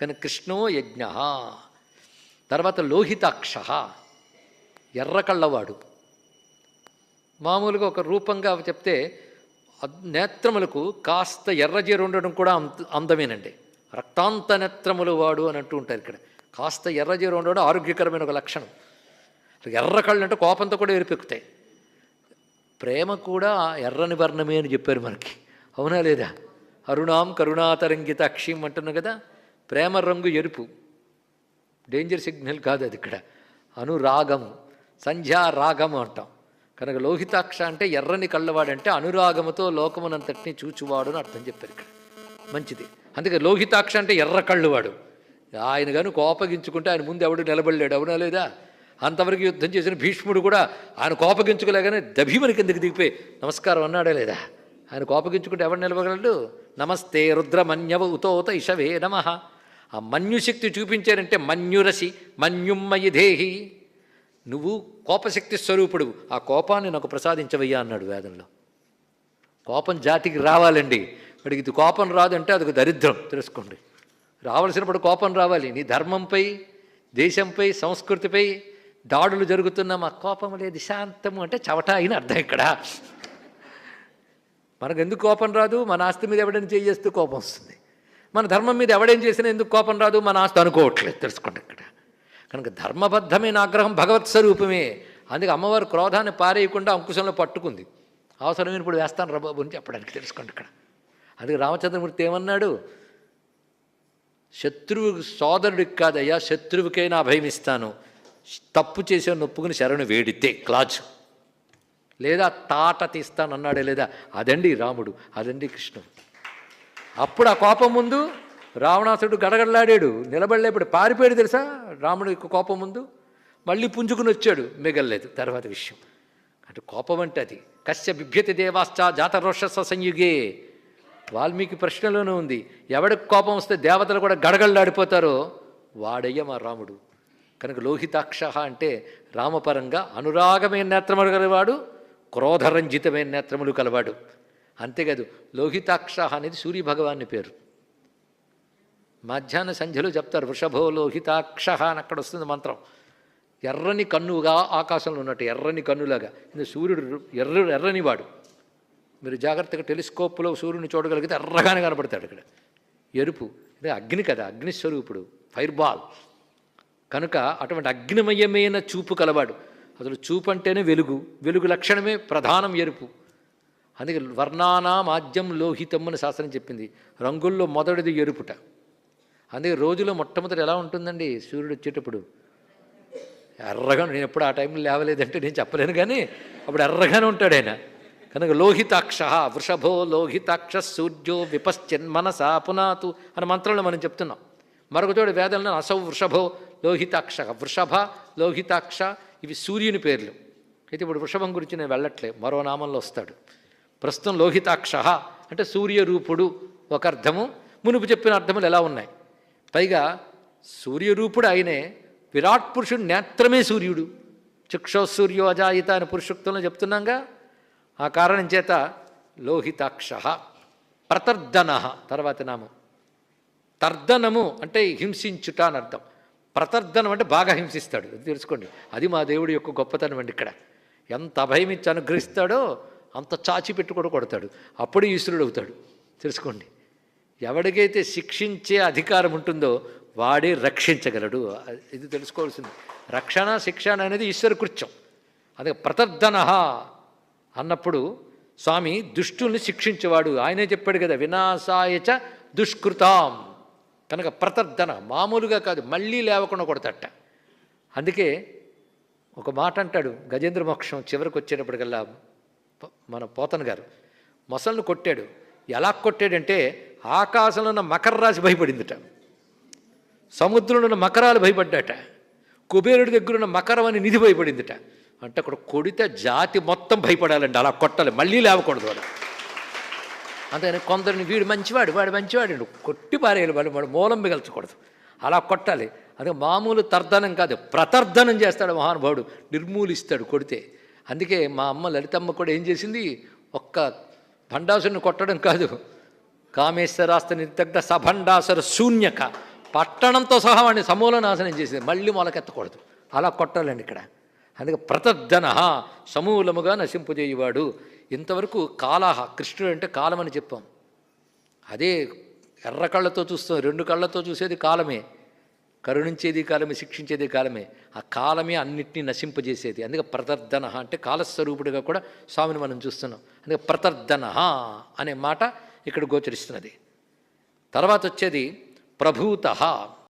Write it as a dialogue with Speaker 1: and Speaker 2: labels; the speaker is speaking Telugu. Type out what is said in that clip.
Speaker 1: కానీ కృష్ణో యజ్ఞ. తర్వాత లోహితాక్ష ఎర్ర కళ్ళవాడు. మామూలుగా ఒక రూపంగా చెప్తే నేత్రములకు కాస్త ఎర్రజీరు ఉండడం కూడా అంత అందమేనండి. రక్తాంత నేత్రములు వాడు అని అంటూ ఉంటారు ఇక్కడ. కాస్త ఎర్రజీరు ఉండడం ఆరోగ్యకరమైన ఒక లక్షణం. ఎర్ర కళ్ళు అంటే కోపంతో కూడా ఎరిపెక్కుతాయి ప్రేమ కూడా ఎర్రని వర్ణమే అని చెప్పారు మనకి. అవునా లేదా? అరుణాం కరుణాతరంగిత అక్షిం అంటున్నాం కదా? ప్రేమ రంగు ఎరుపు. డేంజర్ సిగ్నల్ కాదు అది ఇక్కడ. అనురాగము. సంధ్యా రాగము అంటాం. కనుక లోహితాక్ష అంటే ఎర్రని కళ్ళవాడంటే అనురాగముతో లోకమునంతటిని చూచువాడు అని అర్థం చెప్పారు ఇక్కడ. మంచిది. అందుకే లోహితాక్ష అంటే ఎర్ర కళ్ళువాడు. ఆయన గాను కోపగించుకుంటే ఆయన ముందు ఎవడు నిలబడలేడు అవునా లేదా? అంతవరకు యుద్ధం చేసిన భీష్ముడు కూడా ఆయన కోపగించుకోలేగానే దభీమని కిందకి దిగిపోయి నమస్కారం అన్నాడే లేదా? ఆయన కోపగించుకుంటే ఎవడు నిలబడగలడు? నమస్తే రుద్రమన్యవ ఉతోత ఇషవే నమ. ఆ మన్యుశక్తి చూపించారంటే మన్యురసి మన్యుమ్మయి దేహి. నువ్వు కోపశక్తి స్వరూపుడు. ఆ కోపాన్ని నాకు ప్రసాదించవయ్యా అన్నాడు వేదంలో. కోపం జాతికి రావాలండి. వాడికి ఇది కోపం రాదంటే అదొక దరిద్రం. తెలుసుకోండి. రావాల్సినప్పుడు కోపం రావాలి. నీ ధర్మంపై దేశంపై సంస్కృతిపై దాడులు జరుగుతున్న మా కోపం లేదు. శాంతము అంటే చవట అయిన అర్థం ఇక్కడ. మనకు ఎందుకు కోపం రాదు? మన ఆస్తి మీద ఎవడని చేయేస్తూ కోపం వస్తుంది. మన ధర్మం మీద ఎవడేం చేసినా ఎందుకు కోపం రాదు? మన ఆస్తి అనుకోవట్లేదు. తెలుసుకోండి ఇక్కడ. కనుక ధర్మబద్ధమైన ఆగ్రహం భగవత్ స్వరూపమే. అందుకే అమ్మవారు క్రోధాన్ని పారేయకుండా అంకుశంలో పట్టుకుంది. అవసరమైనప్పుడు వేస్తాను రబాబు అని చెప్పడానికి తెలుసుకోండి ఇక్కడ. అందుకే రామచంద్రమూర్తి ఏమన్నాడు? శత్రువు సోదరుడికి కాదయ్యా శత్రువుకైనా అభయమిస్తాను. తప్పు చేసే నొప్పుకుని శరణు వేడితే క్లాజ్. లేదా తాట తీస్తానన్నాడే లేదా? అదండి రాముడు అదండి కృష్ణుడు. అప్పుడు ఆ కోపం ముందు రావణాసుడు గడగడలాడాడు. నిలబడలేప్పుడు పారిపోయాడు తెలుసా? రాముడు యొక్క కోపం ముందు మళ్ళీ పుంజుకుని వచ్చాడు. మిగల్లేదు. తర్వాత విషయం. అంటే కోపం అంటే అది. కశ్య బిభ్యతి దేవాశ్చ జాతరోషస్వ సంయుగే. వాల్మీకి ప్రశ్నలోనే ఉంది. ఎవడికి కోపం వస్తే దేవతలు కూడా గడగడలాడిపోతారో వాడయ్య మా రాముడు. కనుక లోహితాక్ష అంటే రామపరంగా అనురాగమైన నేత్రములు కలవాడు క్రోధరంజితమైన నేత్రములు కలవాడు అంతేకాదు లోహితాక్ష అనేది సూర్యభగవాన్ని పేరు. మధ్యాహ్న సంధ్యలో చెప్తారు వృషభో లోహితాక్ష అని అక్కడ వస్తుంది మంత్రం. ఎర్రని కన్నుగా ఆకాశంలో ఉన్నట్టు ఎర్రని కన్నులాగా. ఇది సూర్యుడు ఎర్ర ఎర్రని వాడు మీరు జాగ్రత్తగా టెలిస్కోప్లో సూర్యుని చూడగలిగితే ఎర్రగానే కనపడతాడు ఇక్కడ. ఎరుపు ఇదే అగ్ని కదా అగ్నిస్వరూపుడు ఫైర్ బాల్ కనుక అటువంటి అగ్నిమయమైన చూపు కలవాడు. అసలు చూపు అంటేనే వెలుగు వెలుగు లక్షణమే ప్రధానం ఎరుపు. అందుకే వర్ణానా మాధ్యం లోహితం అని శాస్త్రం చెప్పింది. రంగుల్లో మొదటిది ఎరుపుట. అందుకే రోజులో మొట్టమొదటి ఎలా ఉంటుందండి? సూర్యుడు వచ్చేటప్పుడు ఎర్రగా నేను ఎప్పుడు ఆ టైంలో లేవలేదంటే నేను చెప్పలేను కానీ అప్పుడు ఎర్రగానే ఉంటాడు ఆయన. కనుక లోహితాక్ష వృషభో లోహితాక్ష సూర్యో విపశ్చన్మనసా పునాతు అనే మంత్రంలో మనం చెప్తున్నాం. మరొకచోటి వేదంలో అసౌ వృషభో లోహితాక్ష వృషభ లోహితాక్ష ఇవి సూర్యుని పేర్లు. అయితే ఇప్పుడు వృషభం గురించి నేను వెళ్ళట్లే మరో నామంలో వస్తాడు. ప్రస్తుతం లోహితాక్ష అంటే సూర్యరూపుడు ఒక అర్థము మునుపు చెప్పిన అర్థములు ఎలా ఉన్నాయి? పైగా సూర్యరూపుడు ఆయనే విరాట్ పురుషుడు నేత్రమే సూర్యుడు. చిక్షో సూర్యో అజాయిత అని పురుషుక్తంలో చెప్తున్నాగా. ఆ కారణం చేత లోహితాక్ష ప్రతర్దన తర్వాత నామం. తర్దనము అంటే హింసించుట అని అర్థం. ప్రతర్దనం అంటే బాగా హింసిస్తాడు. తెలుసుకోండి. అది మా దేవుడి యొక్క గొప్పతనం అండి ఇక్కడ. ఎంత అభయం ఇచ్చి అనుగ్రహిస్తాడో అంత చాచి పెట్టి కూడా కొడతాడు. అప్పుడు ఈశ్వరుడు అవుతాడు. తెలుసుకోండి. ఎవడికైతే శిక్షించే అధికారం ఉంటుందో వాడే రక్షించగలడు. ఇది తెలుసుకోవాల్సింది. రక్షణ శిక్షణ అనేది ఈశ్వర కృత్యం. అదే ప్రతర్ధన అన్నప్పుడు స్వామి దుష్టుల్ని శిక్షించేవాడు. ఆయనే చెప్పాడు కదా వినాశాయచ దుష్కృతాం. కనుక ప్రతర్ధన మామూలుగా కాదు మళ్ళీ లేవకుండా కొడతట అందుకే ఒక మాట అంటాడు గజేంద్ర మోక్షం చివరికి వచ్చేటప్పటికల్లా మన పోతన గారు మొసలను కొట్టాడు. ఎలా కొట్టాడంటే ఆకాశంలో ఉన్న మకర రాశి భయపడిందిట. సముద్రంలో ఉన్న మకరాలు భయపడ్డాట. కుబేరుడి దగ్గర ఉన్న మకరం అని నిధి భయపడిందిట. అంటే అక్కడ కొడితే జాతి మొత్తం భయపడాలండి అలా కొట్టాలి. మళ్ళీ లేవకూడదు వాడు అంతేని కొందరిని వీడు మంచివాడు వాడు మంచివాడు కొట్టి పారేయాలి వాడు వాడు మూలం మిగల్చకూడదు. అలా కొట్టాలి. అదే మామూలు తర్ధనం కాదు. ప్రతర్ధనం చేస్తాడు మహానుభావుడు. నిర్మూలిస్తాడు కొడితే. అందుకే మా అమ్మ లలితమ్మ కూడా ఏం చేసింది? ఒక్క భండాసుని కొట్టడం కాదు. కామేశ్వరాస్త నిర్దగ్ధ సభండాసర శూన్యక పట్టణంతో సహా వాడిని సమూల నాశనం చేసింది. మళ్ళీ మొలకెత్తకూడదు. అలా కొట్టాలండి ఇక్కడ. అందుకే ప్రతర్ధన సమూలముగా నశింపజేయవాడు. ఇంతవరకు కాలాహ కృష్ణుడు అంటే కాలం అని చెప్పాం. అదే ఎర్ర కళ్ళతో చూస్తాం రెండు కళ్ళతో చూసేది కాలమే. కరుణించేది కాలమే శిక్షించేది కాలమే. ఆ కాలమే అన్నిటినీ నశింపజేసేది. అందుకే ప్రతర్ధన అంటే కాలస్వరూపుడిగా కూడా స్వామిని మనం చూస్తున్నాం. అందుకే ప్రతర్ధన అనే మాట ఇక్కడ గోచరిస్తున్నది. తర్వాత వచ్చేది ప్రభూత.